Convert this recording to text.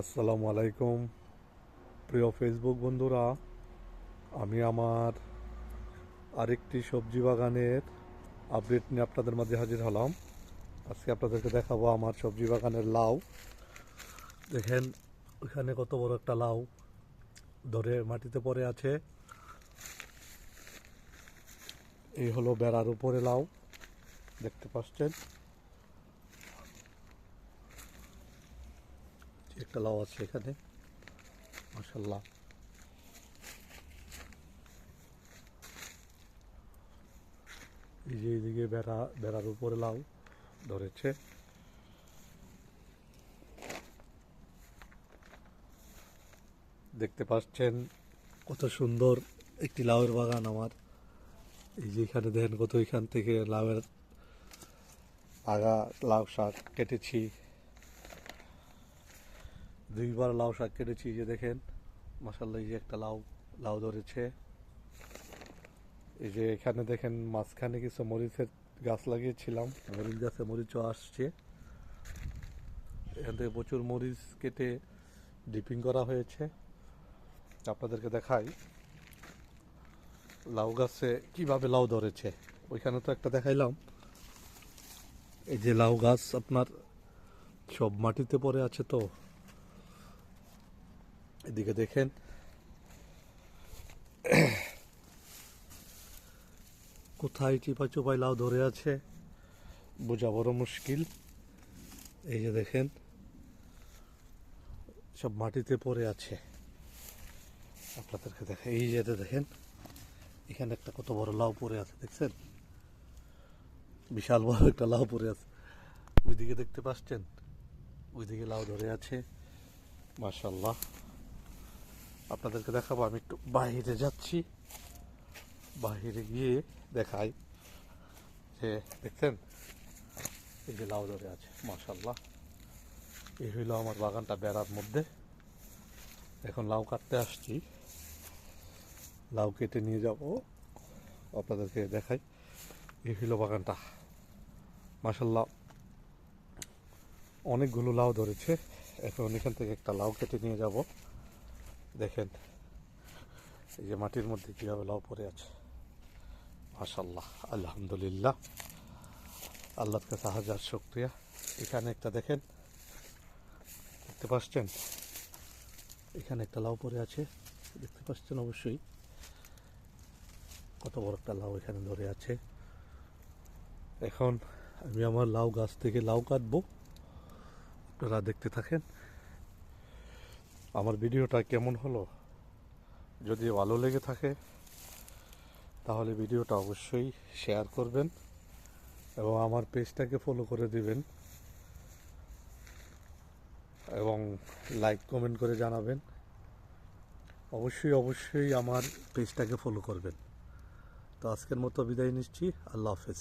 আসসালামু আলাইকুম। প্রিয় ফেসবুক বন্ধুরা, আমি আমার আরেকটি সবজি বাগানের আপডেট নিয়ে আপনাদের মাঝে হাজির হলাম। আজকে আপনাদেরকে দেখাবো আমার সবজি বাগানের লাউ। দেখেন ওইখানে কত বড় একটা লাউ ধরে মাটিতে পড়ে আছে। এই হলো বেড়ার উপরে লাউ, দেখতে পাচ্ছেন? একটা লাউ আছে এখানে। মাসাল্লাহ এই যে এইদিকে বেড়া, বেড়ার উপরে লাউ ধরেছে। দেখতে পাচ্ছেন কত সুন্দর একটি লাউয়ের বাগান আমার। এই যে এখানে দেখেন কত এখান থেকে লাউয়ের আগা লাউ শাক কেটেছি। দুইবার লাউ শাক কেটেছি যে দেখেন মাসাল্লাহ এই যে একটা লাউ লাউ ধরেছে। এই যে এখানে দেখেন, মাঝখানে কিছু মরিচের গাছ লাগিয়েছিলাম, মরিচ গাছে মরিচও আসছে। এখান থেকে প্রচুর মরিচ কেটে ডিপিং করা হয়েছে। আপনাদেরকে দেখাই, লাউ গাছে কীভাবে লাউ ধরেছে। ওইখানে তো একটা দেখাইলাম, এই যে লাউ গাছ আপনার সব মাটিতে পড়ে আছে তো। এদিকে দেখেন। কোথায় চিপা চোপাই লাউ ধরে আছে, বোঝা বড় মুশকিল। এই যে দেখেন, সব মাটিতে পড়ে আছে। আপনাদেরকে দেখেন এই যে দেখেন, এখানে একটা কত বড় লাউ পড়ে আছে, দেখছেন? বিশাল বড় একটা লাউ পড়ে আছে। ওইদিকে দেখতে পাচ্ছেন? ওইদিকে লাউ ধরে আছে। মাশাল্লাহ আপনাদেরকে দেখাবো, আমি একটু বাইরে যাচ্ছি। বাইরে গিয়ে দেখাই যে, দেখছেন? এই যে লাউ ধরে আছে মাশাল্লাহ এই হইল আমার বাগানটা বেড়ার মধ্যে। এখন লাউ কাটতে আসছি। লাউ কেটে নিয়ে যাব। আপনাদেরকে দেখাই। এই হইল বাগানটা। মাশাল্লাহ অনেকগুলো লাউ ধরেছে। এখন এখান থেকে একটা লাউ কেটে নিয়ে যাব। দেখেন, এই যে মাটির মধ্যে কীভাবে লাউ পরে আছে। মাশাল্লাহ আলহামদুলিল্লাহ। আল্লাহর কাছে হাজার শুক্রিয়া। এখানে একটা দেখেন, দেখতে পাচ্ছেন? এখানে একটা লাউ পরে আছে, দেখতে পাচ্ছেন অবশ্যই। কত বড় একটা লাউ এখানে ধরে আছে। এখন আমি আমার লাউ গাছ থেকে লাউ কাটবো। আপনারা দেখতে থাকেন। আমার ভিডিওটা কেমন হলো? যদি ভালো লেগে থাকে, তাহলে ভিডিওটা অবশ্যই শেয়ার করবেন এবং আমার পেজটাকে ফলো করে দিবেন এবং লাইক কমেন্ট করে জানাবেন। অবশ্যই অবশ্যই আমার পেজটাকে ফলো করবেন। তো আজকের মতো বিদায় নিচ্ছি। আল্লাহ হাফেজ।